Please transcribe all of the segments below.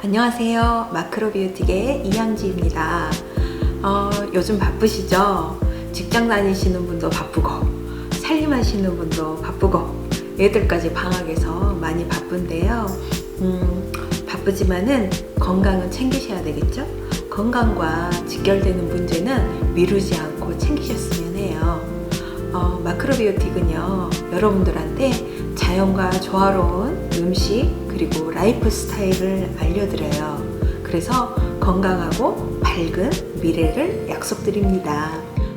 안녕하세요. 마크로비오틱의 이양지입니다. 어, 요즘 바쁘시죠? 직장 다니시는 분도 바쁘고, 살림하시는 분도 바쁘고, 애들까지 방학에서 많이 바쁜데요. 음, 바쁘지만은 건강은 챙기셔야 되겠죠? 건강과 직결되는 문제는 미루지 않고 챙기셨으면 해요. 어, 마크로비오틱은요, 여러분들한테 자연과 조화로운 음식, 그리고 라이프 스타일을 알려드려요. 그래서 건강하고 밝은 미래를 약속드립니다.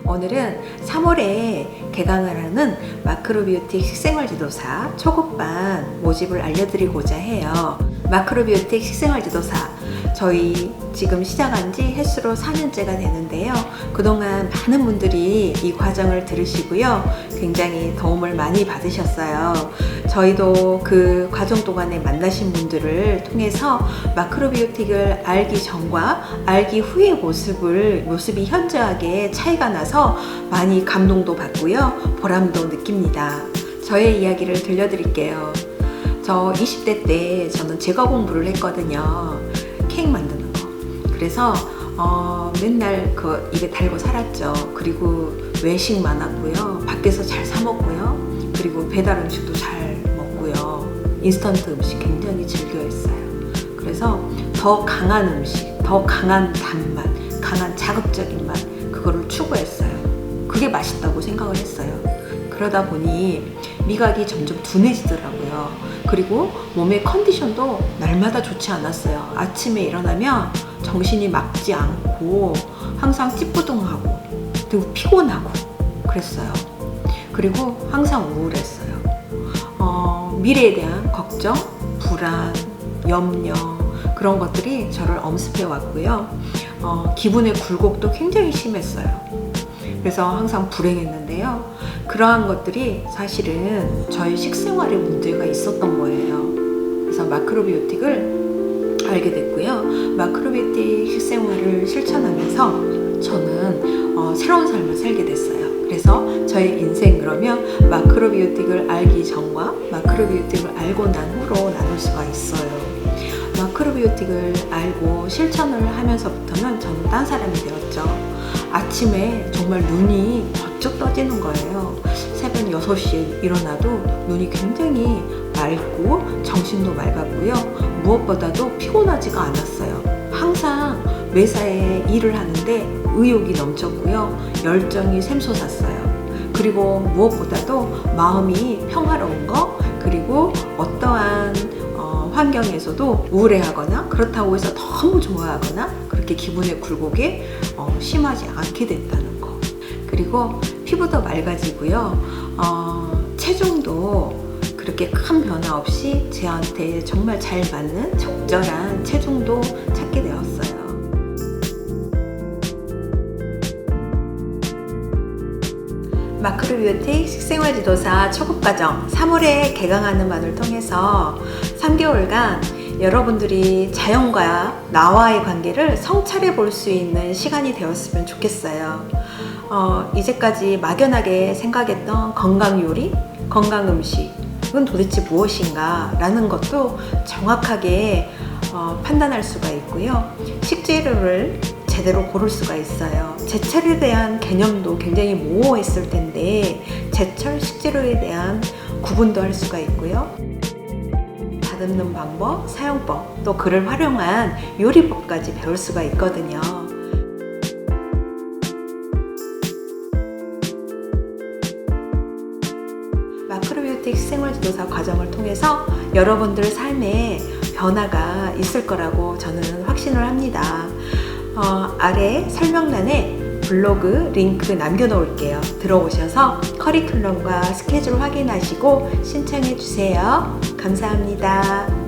오늘은 3월에 개강을 하는 마크로비오틱 식생활 지도사 초급반 모집을 알려드리고자 해요. 마크로비오틱 식생활 지도사 저희 지금 시작한 지 횟수로 4년째가 되는데요. 그동안 많은 분들이 이 과정을 들으시고요. 굉장히 도움을 많이 받으셨어요. 저희도 그 과정 동안에 만나신 분들을 통해서 마크로비오틱을 알기 전과 알기 후의 모습을, 모습이 현저하게 차이가 나서 많이 감동도 받고요. 보람도 느낍니다. 저의 이야기를 들려드릴게요. 저 20대 때 저는 제과 공부를 했거든요. 케이크 만드는 거. 그래서 어, 맨날 그 입에 달고 살았죠. 그리고 외식 많았고요. 밖에서 잘 사 먹고요. 그리고 배달 음식도 잘 먹고요. 인스턴트 음식 굉장히 즐겨 했어요. 그래서 더 강한 음식, 더 강한 단맛, 강한 자극적인 맛 그거를 추구했어요. 그게 맛있다고 생각을 했어요. 그러다 보니 미각이 점점 둔해지더라고요. 그리고 몸의 컨디션도 날마다 좋지 않았어요. 아침에 일어나면 정신이 막지 않고 항상 찌뿌둥하고 피곤하고 그랬어요. 그리고 항상 우울했어요. 어, 미래에 대한 걱정, 불안, 염려 그런 것들이 저를 엄습해 왔고요. 어, 기분의 굴곡도 굉장히 심했어요. 그래서 항상 불행했는데요. 그러한 것들이 사실은 저희 식생활에 문제가 있었던 거예요. 그래서 마크로비오틱을 알게 됐고요. 마크로비오틱 식생활을 실천하면서 저는 어, 새로운 삶을 살게 됐어요. 그래서 저의 인생 그러면 마크로비오틱을 알기 전과 마크로비오틱을 알고 난 후로 나눌 수가 있어요. 마크로비오틱을 알고 실천을 하면서부터는 저는 딴 사람이 되었죠. 아침에 정말 눈이 번쩍 떠지는 거예요. 새벽 6시에 일어나도 눈이 굉장히 맑고 정신도 맑았고요. 무엇보다도 피곤하지가 않았어요. 항상 매사에 일을 하는데 의욕이 넘쳤고요. 열정이 샘솟았어요. 그리고 무엇보다도 마음이 평화로운 거, 그리고 어떠한 어, 환경에서도 우울해하거나 그렇다고 해서 너무 좋아하거나 그렇게 기분의 굴곡이 어, 심하지 않게 됐다는 거. 그리고 피부도 맑아지고요. 어, 체중도 그렇게 큰 변화 없이 제한테 정말 잘 맞는 적절한 체중도 찾게 되었어요. 마크로비오틱 식생활 지도사 초급과정 3월에 개강하는 반을 통해서 3개월간 여러분들이 자연과 나와의 관계를 성찰해 볼 수 있는 시간이 되었으면 좋겠어요. 어, 이제까지 막연하게 생각했던 건강 요리, 건강 음식은 도대체 무엇인가 라는 것도 정확하게 어, 판단할 수가 있고요. 식재료를 제대로 고를 수가 있어요. 제철에 대한 개념도 굉장히 모호했을 텐데 제철 식재료에 대한 구분도 할 수가 있고요. 다듬는 방법, 사용법, 또 그를 활용한 요리법까지 배울 수가 있거든요. 마크로비오틱 생활 지도사 과정을 통해서 여러분들 삶에 변화가 있을 거라고 저는 확신을 합니다. 어, 아래 설명란에 블로그 링크 남겨놓을게요. 들어오셔서 커리큘럼과 스케줄 확인하시고 신청해 주세요. 감사합니다.